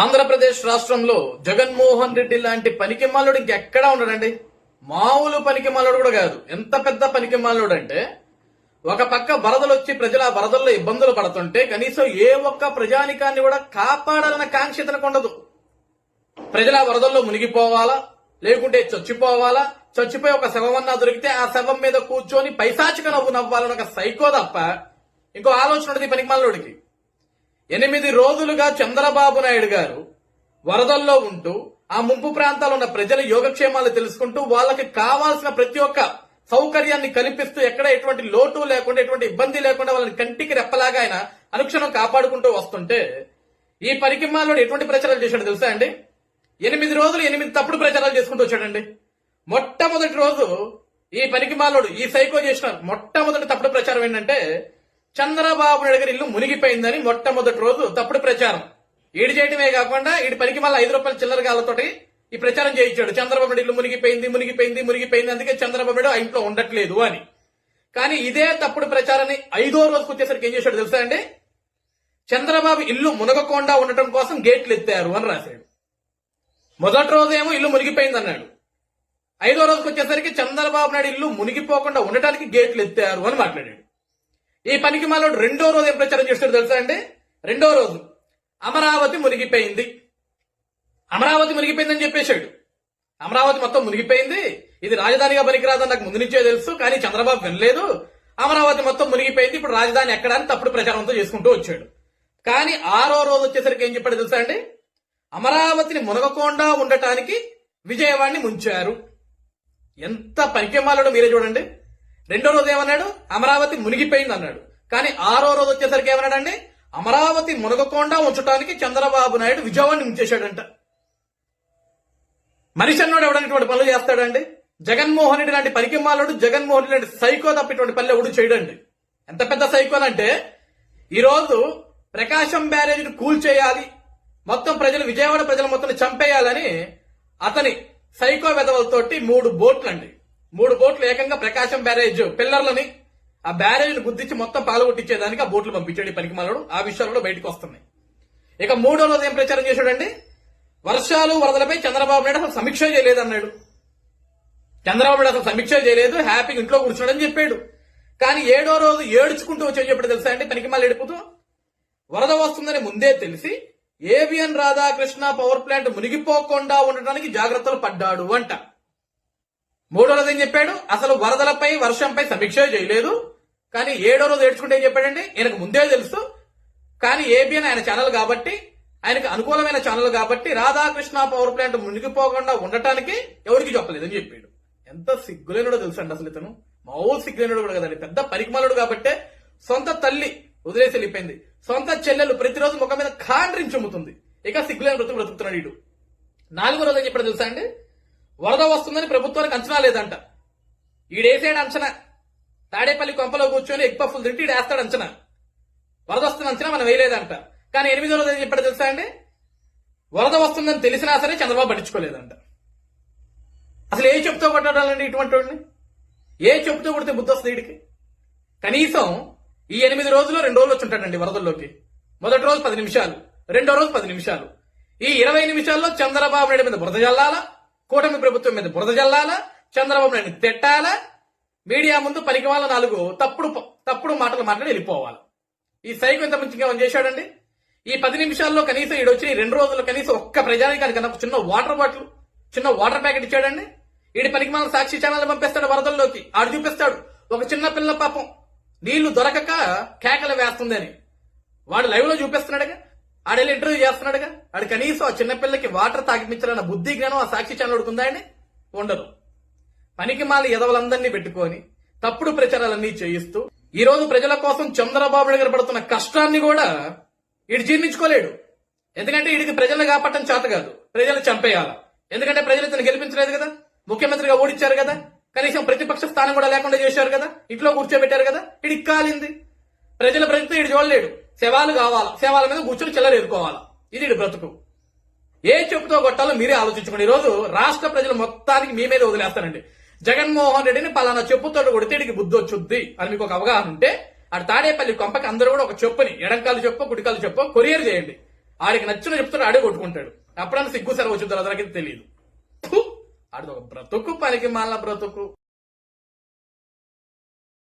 ఆంధ్రప్రదేశ్ రాష్ట్రంలో జగన్మోహన్ రెడ్డి లాంటి పనికిమాలుడు ఇంకెక్కడా ఉండడండి? మామూలు పనికిమాలుడు కూడా కాదు. ఎంత పెద్ద పనికిమాలుడు అంటే ఒక పక్క వరదలు వచ్చి ప్రజలు ఆ వరదల్లో ఇబ్బందులు పడుతుంటే కనీసం ఏ ఒక్క ప్రజానికాన్ని కూడా కాపాడాలన్న కాంక్ష ఇతనికి ఉండదు ప్రజలు ఆ వరదల్లో మునిగిపోవాలా? లేకుంటే చచ్చిపోవాలా? చచ్చిపోయి ఒక శవమన్నా దొరికితే ఆ శవం మీద కూర్చొని పైశాచిక నవ్వు నవ్వాలని ఒక సైకో తప్ప ఇంకో ఆలోచన ఉండదు ఈ పనికిమాలోడికి ఎనిమిది రోజులుగా చంద్రబాబు నాయుడు గారు వరదల్లో ఉంటూ ఆ ముంపు ప్రాంతాల్లో ఉన్న ప్రజల యోగక్షేమాలు తెలుసుకుంటూ వాళ్ళకి కావాల్సిన ప్రతి ఒక్క సౌకర్యాన్ని కల్పిస్తూ ఎక్కడ ఎటువంటి లోటు లేకుండా ఎటువంటి ఇబ్బంది లేకుండా వాళ్ళని కంటికి రెప్పలాగా ఆయన అనుక్షణం కాపాడుకుంటూ వస్తుంటే ఈ పరికిమాల్లో ఎటువంటి ప్రచారాలు చేశాడు తెలుసా అండి? ఎనిమిది రోజులు ఎనిమిది తప్పుడు ప్రచారాలు చేసుకుంటూ వచ్చాడండి. మొట్టమొదటి రోజు ఈ పనికిమాలోడు ఈ సైకో చేసిన మొట్టమొదటి తప్పుడు ప్రచారం ఏంటంటే చంద్రబాబు నాయుడు గారి ఇల్లు మునిగిపోయిందని మొట్టమొదటి రోజు తప్పుడు ప్రచారం. ఈడు చేయటమే కాకుండా ఈడు పనికి మళ్ళీ ఐదు రూపాయల చిల్లర గాలతోటి ఈ ప్రచారం చేయించాడు. చంద్రబాబు నాయుడు ఇల్లు మునిగిపోయింది మునిగిపోయింది మునిగిపోయింది. అందుకే చంద్రబాబు నాయుడు ఆ ఇంట్లో ఉండట్లేదు అని. కానీ ఇదే తప్పుడు ప్రచారాన్ని ఐదో రోజుకు వచ్చేసరికి ఏం చేశాడు తెలుసా అండి? చంద్రబాబు ఇల్లు మునగకుండా ఉండటం కోసం గేట్లు ఎత్తారు అని రాశాడు. మొదటి రోజు ఏమో ఇల్లు మునిగిపోయింది అన్నాడు. ఐదో రోజుకి వచ్చేసరికి చంద్రబాబు నాయుడు ఇల్లు మునిగిపోకుండా ఉండటానికి గేట్లు ఎత్తారు అని మాట్లాడాడు. ఈ పనికి మాలోడు రెండో రోజు ఏం ప్రచారం చేస్తాడు తెలుసా అండి? రెండో రోజు. అమరావతి మునిగిపోయింది. అమరావతి మునిగిపోయిందని చెప్పేశాడు. అమరావతి మొత్తం మునిగిపోయింది. ఇది రాజధానిగా పనికిరాదని నాకు ముందు నుంచే తెలుసు కానీ చంద్రబాబు వినలేదు. అమరావతి మొత్తం మునిగిపోయింది. ఇప్పుడు రాజధాని ఎక్కడ అని తప్పుడు ప్రచారంతో చేసుకుంటూ వచ్చాడు. కానీ ఆరో రోజు వచ్చేసరికి ఏం చెప్పాడు తెలుసా అండి? అమరావతిని మునగకుండా ఉండటానికి విజయవాడిని ముంచారు. ఎంత పనికిమాలడో మీరే చూడండి. రెండో రోజు ఏమన్నాడు? అమరావతి మునిగిపోయింది అన్నాడు. కానీ ఆరో రోజు వచ్చేసరికి ఏమన్నాడండి? అమరావతి మునగకుండా ఉంచడానికి చంద్రబాబు నాయుడు విజయవాడని ముంచేశాడంట. మనిషి అన్నోడు ఎవడన్నటువంటి పనులు చేస్తాడండి? జగన్మోహన్ రెడ్డి లాంటి పనికిమాలుడు జగన్మోహన్ రెడ్డి లాంటి సైకో తప్పిటువంటి పనులు ఎవడు చేయడండి? ఎంత పెద్ద సైకోలు అంటే ఈరోజు ప్రకాశం బ్యారేజీని కూల్చేయాలి మొత్తం ప్రజలు విజయవాడ ప్రజల మొత్తం చంపేయాలని అతని సైకో వెధవలతోటి మూడు బోట్లండి. మూడు బోట్లు ఏకంగా ప్రకాశం బ్యారేజ్ పిల్లర్లని ఆ బ్యారేజ్ని గుద్దించి మొత్తం పాల్గొట్టించేదానికి ఆ బోట్లు పంపించాడు ఈ ఆ విషయాలు కూడా బయటకు వస్తున్నాయి. ఇక మూడో రోజు ఏం ప్రచారం చేశాడండి? వర్షాలు వరదలపై చంద్రబాబు నాయుడు అసలు సమీక్ష చేయలేదన్నాడు. చంద్రబాబు నాయుడు అసలు సమీక్ష చేయలేదు హ్యాపీగా ఇంట్లో కూర్చున్నాడని చెప్పాడు. కానీ ఏడో రోజు ఏడుచుకుంటూ వచ్చే చెప్పాడు తెలుసా అండి పనికి మళ్ళీ వరద వస్తుందని ముందే తెలిసి ఏవిఎన్ రాధాకృష్ణ పవర్ ప్లాంట్ మునిగిపోకుండా ఉండటానికి జాగ్రత్తలు పడ్డాడు అంట. మూడో రోజు ఏం చెప్పాడు? అసలు వరదలపై వర్షంపై సమీక్ష చేయలేదు. కానీ ఏడో రోజు ఏడ్చుకుంటే ఏం చెప్పాడండి? ఈయనకు ముందే తెలుసు. కానీ ఏబిఎన్ ఆయన ఛానల్ కాబట్టి ఆయనకు అనుకూలమైన ఛానల్ కాబట్టి రాధాకృష్ణ పవర్ ప్లాంట్ మునిగిపోకుండా ఉండటానికి ఎవరికి చెప్పలేదని చెప్పాడు. ఎంత సిగ్గులేనుడో తెలుసండి అసలు ఇతను. మామూలు సిగ్గులేనుడు కూడా కదండి. పెద్ద పరికమలుడు కాబట్టే సొంత తల్లి వదిలేసి వెళ్ళిపోయింది. సొంత చెల్లెలు ప్రతిరోజు ముఖం మీద కాండ్రించి అమ్ముతుంది ఇక సిగ్గులేని బ్రతుకు బ్రతుకుతున్నాడు వీడు. నాలుగో రోజు ఏం చెప్పాడు తెలుసా అండి? వరద వస్తుందని ప్రభుత్వానికి అంచనా లేదంట. ఈడేసాడు అంచనా. తాడేపల్లి కొంపలో కూర్చొని ఎగ్ పఫ్ఫులు తింటే ఈడేస్తాడు అంచనా. వరద వస్తున్న అంచనా మనం వేయలేదంట. కానీ ఎనిమిదో రోజు చెప్పాడు తెలుసా అండి? వరద వస్తుందని తెలిసినా సరే చంద్రబాబు పట్టించుకోలేదంట. అసలు ఏ చెప్తూ కొట్టాలండి ఇటువంటి వాడిని? ఏ చెప్తూ కొడితే బుద్ధి వస్తుంది వీడికి? కనీసం ఈ ఎనిమిది రోజులు రెండు రోజులు వచ్చి ఉంటాడండి వరదల్లోకి. మొదటి రోజు పది నిమిషాలు రెండో రోజు పది నిమిషాలు. ఈ ఇరవై నిమిషాల్లో చంద్రబాబు నాయుడు మీద బురద జల్లాలా? కూటమి ప్రభుత్వం మీద బురద జల్లాలా? చంద్రబాబు నాయుడు తిట్టాలా? మీడియా ముందు పనికి వాళ్ళ నాలుగు తప్పుడు తప్పుడు మాటలు మాట్లాడి వెళ్ళిపోవాలి. ఈ సైకో ఇంత మంచిగా ఏమని చేశాడండి? ఈ పది నిమిషాల్లో కనీసం ఈడు రెండు రోజుల్లో కనీసం ఒక్క ప్రజానికానికి కన్నా ఒక చిన్న వాటర్ బాటిల్ చిన్న వాటర్ ప్యాకెట్ ఇచ్చాడండి? ఈడి పనికి మన సాక్షి ఛానల్ పంపిస్తాడు వరదల్లోకి. ఆడు చూపిస్తాడు. ఒక చిన్న పిల్ల పాపం. నీళ్ళు దొరకక కేకలు వేస్తుందని. వాడు లైవ్లో చూపిస్తున్నాడుగా. ఆడెళ్ళి ఇంటర్వ్యూ చేస్తున్నాడుగా? ఆడు కనీసం ఆ చిన్నపిల్లకి వాటర్ తాగిపించాలన్న బుద్ధి జ్ఞానం ఆ సాక్షి ఛానల్ ఉడుకుందా అండి ఉండదు. పనికి మాల ఎదవలందరినీ పెట్టుకొని తప్పుడు ప్రచారాలన్నీ చేయిస్తూ ఈ రోజు ప్రజల కోసం చంద్రబాబు దగ్గర పడుతున్న కష్టాన్ని కూడా ఇటు జీర్ణించుకోలేడు. ఎందుకంటే వీడికి ప్రజలను కాపాడటం చేత కాదు. ప్రజలు చంపేయాల. ఎందుకంటే ప్రజలు ఇతను గెలిపించలేదు కదా? ముఖ్యమంత్రిగా ఓడించారు కదా? కనీసం ప్రతిపక్ష స్థానం కూడా లేకుండా చేశారు కదా? ఇంట్లో కూర్చోబెట్టారు కదా? ఇడికి కాలింది. ప్రజల బ్రతుకు ఇటు చూడలేడు. శవాలు కావాలా? శవాల మీద కూర్చొని చిల్లర ఇది బ్రతుకు. ఏ చెప్పుతో కొట్టాలో మీరే ఆలోచించుకోండి. ఈ రోజు రాష్ట్ర ప్రజలు మొత్తానికి మీ మీద వదిలేస్తానండి జగన్మోహన్ రెడ్డిని పలానా చెప్పుతో కొడితే ఇడికి బుద్ధి వచ్చుద్ది అని మీకు ఒక అవగాహన ఉంటే అటు తాడేపల్లి కొంపకి అందరూ కూడా ఒక చెప్పుని ఎడంకాలు చెప్పు కుడికాలు చెప్పు కొరియర్ చేయండి. ఆడికి నచ్చిన చెప్తాడు ఆడే కొట్టుకుంటాడు. అప్పుడన్నా సిగ్గు సెలవు వచ్చిందో అతనికి తెలియదు. ఆడిది ఒక బ్రతుకు పనికి మాల బ్రతుకు.